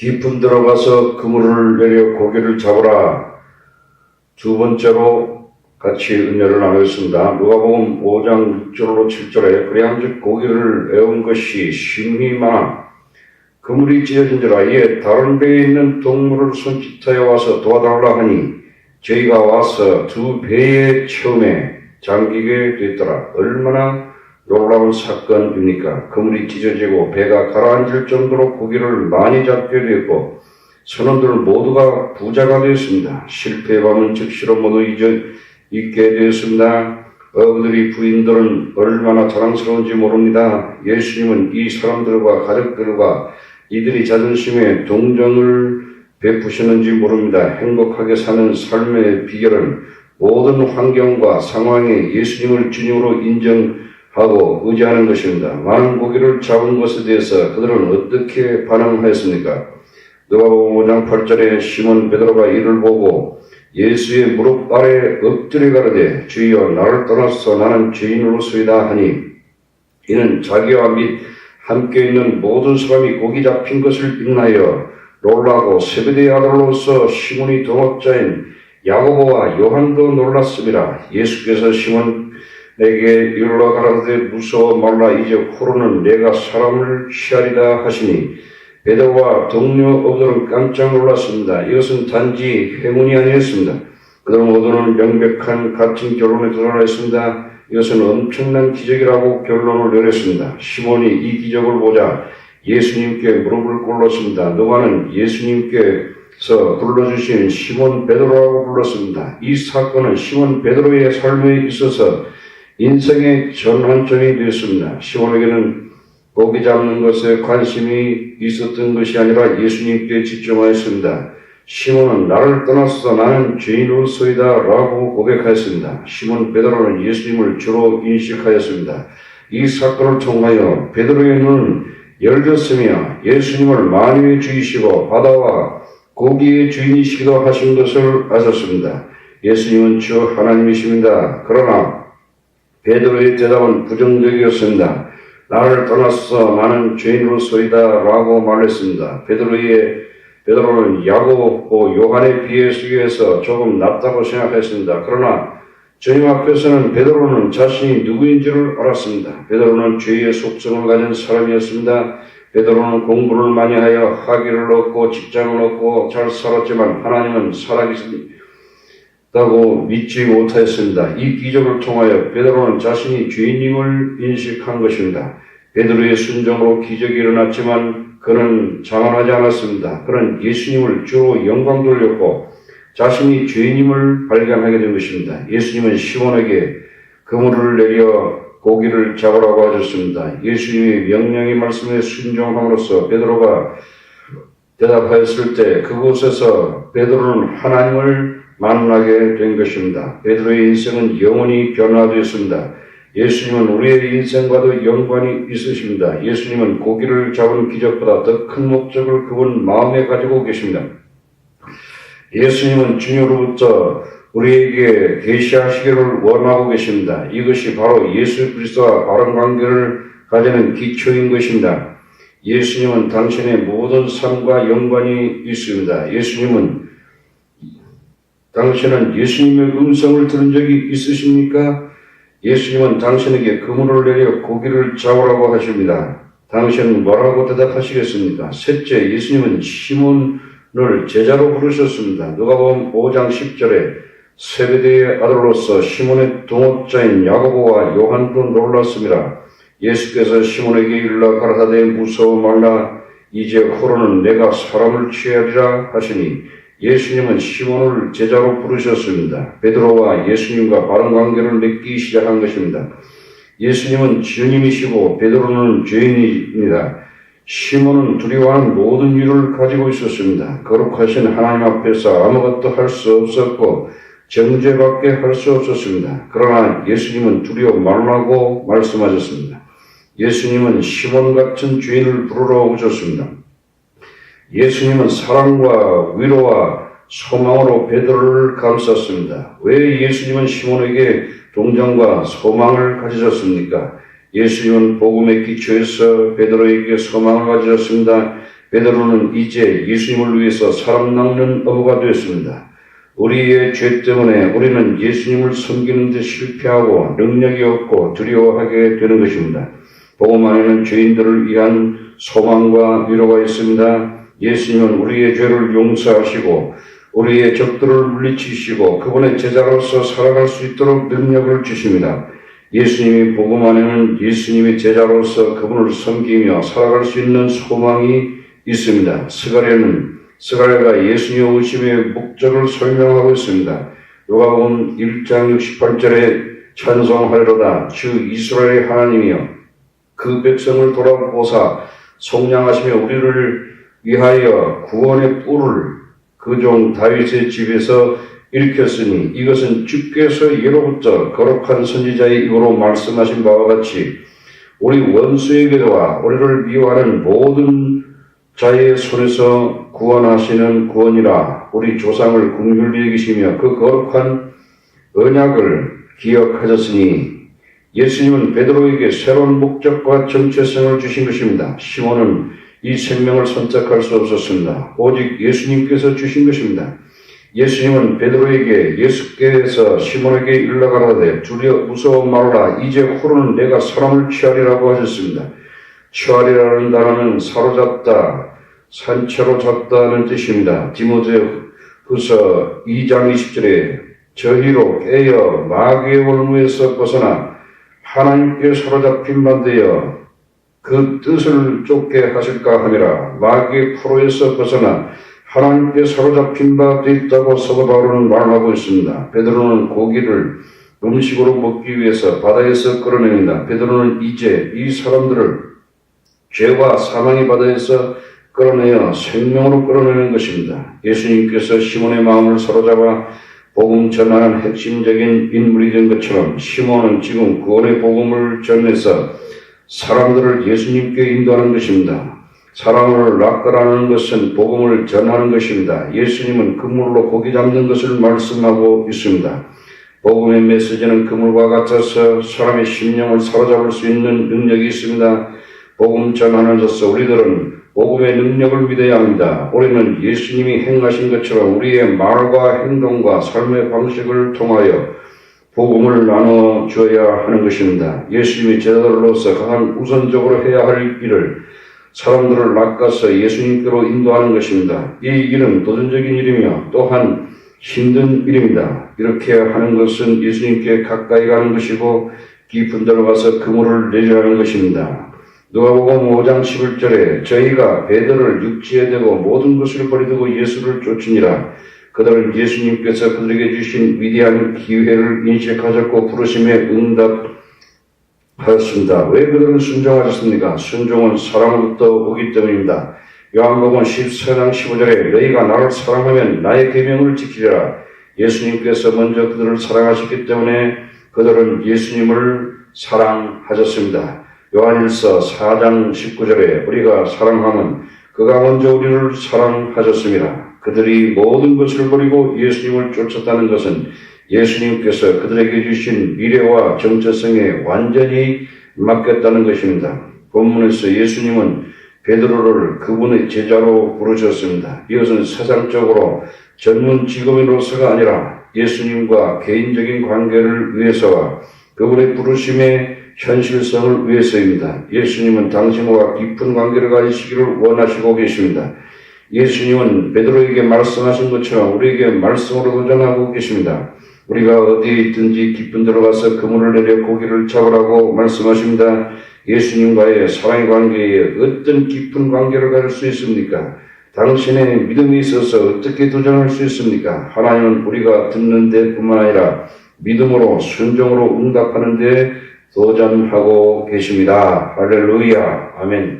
깊은 들어가서 그물을 내려 고기를 잡으라. 두 번째로 같이 은혜를 나누겠습니다. 누가복음 5장 6절로 7절에 그래한즉 고기를 애운 것이 심히 많아 그물이 찢어진지라 이에 다른 배에 있는 동물을 손짓하여 와서 도와달라 하니 저희가 와서 두 배의 처음에 잠기게 됐더라. 얼마나 놀라운 사건입니까? 그물이 찢어지고 배가 가라앉을 정도로 고기를 많이 잡게 되었고 선원들 모두가 부자가 되었습니다. 실패의 밤은 즉시로 모두 잊어 있게 되었습니다. 어부들이 부인들은 얼마나 자랑스러운지 모릅니다. 예수님은 이 사람들과 가족들과 이들이 자존심에 동정을 베푸시는지 모릅니다. 행복하게 사는 삶의 비결은 모든 환경과 상황에 예수님을 주님으로 인정 하고 의지하는 것입니다. 많은 고기를 잡은 것에 대해서 그들은 어떻게 반응하였습니까? 누가복음 5장 8절에 시몬 베드로가 이를 보고 예수의 무릎 아래 엎드려 가로되 주여 나를 떠나서 나는 죄인으로소이다 하니 이는 자기와 및 함께 있는 모든 사람이 고기 잡힌 것을 인하여 놀라고 세베대의 아들로서 시몬이 동업자인 야고보와 요한도 놀랐습니다. 예수께서 시몬 에게 일러 가라사대 무서워 말라 이제 후로는 내가 사람을 취하리다 하시니 베드로와 동료 어들은 깜짝 놀랐습니다. 이것은 단지 행운이 아니었습니다. 그들 모두는 명백한 같은 결론에 도달했습니다. 이것은 엄청난 기적이라고 결론을 내렸습니다. 시몬이 이 기적을 보자 예수님께 무릎을 꿇었습니다. 누가는 예수님께서 불러주신 시몬 베드로라고 불렀습니다. 이 사건은 시몬 베드로의 삶에 있어서 인생의 전환점이 되었습니다. 시몬에게는 고기 잡는 것에 관심이 있었던 것이 아니라 예수님께 집중하였습니다. 시몬은 나를 떠나서 나는 죄인으로서이다 라고 고백하였습니다. 시몬 베드로는 예수님을 주로 인식하였습니다. 이 사건을 통하여 베드로의 눈은 열렸으며 예수님을 만유의 주이시고 바다와 고기의 주인이시기도 하신 것을 아셨습니다. 예수님은 주 하나님이십니다. 그러나 베드로의 대답은 부정적이었습니다. 나를 떠나서 나는 죄인으로서이다 라고 말했습니다. 베드로의 베드로는 야고보 요한에 비해서 조금 낫다고 생각했습니다. 그러나 주님 앞에서는 베드로는 자신이 누구인 지를 알았습니다. 베드로는 죄의 속성을 가진 사람이었습니다. 베드로는 공부를 많이 하여 학위를 얻고 직장을 얻고 잘 살았지만 하나님은 살아계신 다고 믿지 못하였습니다. 이 기적을 통하여 베드로는 자신이 죄인임을 인식한 것입니다. 베드로의 순종으로 기적이 일어났지만 그는 자만하지 않았습니다. 그는 예수님을 주로 영광 돌렸고 자신이 죄인임을 발견하게 된 것입니다. 예수님은 시몬에게 그물을 내려 고기를 잡으라고 하셨습니다. 예수님의 명령의 말씀에 순종함으로써 베드로가 대답하였을 때 그곳에서 베드로는 하나님을 만나게 된 것입니다. 베드로의 인생은 영원히 변화되었습니다. 예수님은 우리의 인생과도 연관이 있으십니다. 예수님은 고기를 잡은 기적보다 더 큰 목적을 그분 마음에 가지고 계십니다. 예수님은 주님으로부터 우리에게 계시하시기를 원하고 계십니다. 이것이 바로 예수 그리스도와 바른 관계를 가지는 기초인 것입니다. 예수님은 당신의 모든 삶과 연관이 있습니다. 예수님은 당신은 예수님의 음성을 들은 적이 있으십니까? 예수님은 당신에게 그물을 내려 고기를 잡으라고 하십니다. 당신은 뭐라고 대답하시겠습니까? 셋째, 예수님은 시몬을 제자로 부르셨습니다. 누가복음 5장 10절에 세베대의 아들로서 시몬의 동업자인 야고보와 요한도 놀랐습니다. 예수께서 시몬에게 일러 가라사대 무서워 말라 이제 후로는 내가 사람을 취하리라 하시니 예수님은 시몬을 제자로 부르셨습니다. 베드로와 예수님과 바른 관계를 맺기 시작한 것입니다. 예수님은 주님이시고 베드로는 죄인입니다. 시몬은 두려워하는 모든 이유를 가지고 있었습니다. 거룩하신 하나님 앞에서 아무것도 할 수 없었고 정죄밖에 할 수 없었습니다. 그러나 예수님은 두려워 말라고 말씀하셨습니다. 예수님은 시몬 같은 죄인을 부르러 오셨습니다. 예수님은 사랑과 위로와 소망으로 베드로를 감쌌습니다. 왜 예수님은 시몬에게 동정과 소망을 가지셨습니까? 예수님은 복음의 기초에서 베드로에게 소망을 가지셨습니다. 베드로는 이제 예수님을 위해서 사람 낚는 어부가 되었습니다. 우리의 죄 때문에 우리는 예수님을 섬기는 데 실패하고 능력이 없고 두려워하게 되는 것입니다. 복음 안에는 죄인들을 위한 소망과 위로가 있습니다. 예수님은 우리의 죄를 용서하시고 우리의 적들을 물리치시고 그분의 제자로서 살아갈 수 있도록 능력을 주십니다. 예수님이 복음 안에는 예수님의 제자로서 그분을 섬기며 살아갈 수 있는 소망이 있습니다. 스가랴는 스가랴가 예수님 오심의 목적을 설명하고 있습니다. 요가복음 1장 68절에 찬송하리로다 주 이스라엘의 하나님이여 그 백성을 돌아보사 속량하시며 우리를 위하여 구원의 뿔을 그 종 다윗의 집에서 일으켰으니 이것은 주께서 예로부터 거룩한 선지자의 입으로 말씀하신 바와 같이 우리 원수에게와 우리를 미워하는 모든 자의 손에서 구원하시는 구원이라 우리 조상을 긍휼히 여기시며 그 거룩한 언약을 기억하셨으니 예수님은 베드로에게 새로운 목적과 정체성을 주신 것입니다. 시몬은 이 생명을 선택할 수 없었습니다. 오직 예수님께서 주신 것입니다. 예수님은 베드로에게 예수께서 시몬에게 일러가라되 두려 무서워 말라 이제 후로는 내가 사람을 취하리라고 하셨습니다. 취하리라는 단어는 사로잡다, 산채로 잡다는 뜻입니다. 디모데후서 2장 20절에 저희로 깨어 마귀의 올무에서 벗어나 하나님께 사로잡힌 바 되어 그 뜻을 쫓게 하실까 하니라 마귀의 포로에서 벗어나 하나님께 사로잡힌 바 되었다고 사도 바울은 말하고 있습니다. 베드로는 고기를 음식으로 먹기 위해서 바다에서 끌어냅니다. 베드로는 이제 이 사람들을 죄와 사망의 바다에서 끌어내어 생명으로 끌어내는 것입니다. 예수님께서 시몬의 마음을 사로잡아 복음 전하는 핵심적인 인물이 된 것처럼 시몬은 지금 구원의 복음을 전해서 사람들을 예수님께 인도하는 것입니다. 사람을 낚으라는 것은 복음을 전하는 것입니다. 예수님은 그물로 고기 잡는 것을 말씀하고 있습니다. 복음의 메시지는 그물과 같아서 사람의 심령을 사로잡을 수 있는 능력이 있습니다. 복음 전하는 자서 우리들은 복음의 능력을 믿어야 합니다. 우리는 예수님이 행하신 것처럼 우리의 말과 행동과 삶의 방식을 통하여 복음을 나눠 줘야 하는 것입니다. 예수님이 제자들로서 가장 우선적으로 해야 할 일을 사람들을 낚아서 예수님께로 인도하는 것입니다. 이 일은 도전적인 일이며 또한 힘든 일입니다. 이렇게 하는 것은 예수님께 가까이 가는 것이고 깊은 데로 가서 그물을 내려하는 것입니다. 누가복음 5장 11절에 저희가 배들을 육지에 대고 모든 것을 버리고 예수를 쫓으니라 그들은 예수님께서 그들에게 주신 위대한 기회를 인식하셨고 부르심에 응답하였습니다. 왜 그들은 순종하셨습니까? 순종은 사랑으로부터 오기 때문입니다. 요한복음 14장 15절에 너희가 나를 사랑하면 나의 계명을 지키리라. 예수님께서 먼저 그들을 사랑하셨기 때문에 그들은 예수님을 사랑하셨습니다. 요한일서 4장 19절에 우리가 사랑하면 그가 먼저 우리를 사랑하셨습니다. 그들이 모든 것을 버리고 예수님을 쫓았다는 것은 예수님께서 그들에게 주신 미래와 정체성에 완전히 맡겼다는 것입니다. 본문에서 예수님은 베드로를 그분의 제자로 부르셨습니다. 이것은 세상적으로 전문 직업인으로서가 아니라 예수님과 개인적인 관계를 위해서와 그분의 부르심의 현실성을 위해서입니다. 예수님은 당신과 깊은 관계를 가지시기를 원하시고 계십니다. 예수님은 베드로에게 말씀하신 것처럼 우리에게 말씀으로 도전하고 계십니다. 우리가 어디에 있든지 깊은 데로 가서 그물을 내려 고기를 잡으라고 말씀하십니다. 예수님과의 사랑의 관계에 어떤 깊은 관계를 가질 수 있습니까? 당신의 믿음이 있어서 어떻게 도전할 수 있습니까? 하나님은 우리가 듣는 데뿐만 아니라 믿음으로 순종으로 응답하는 데 도전하고 계십니다. 할렐루야. 아멘.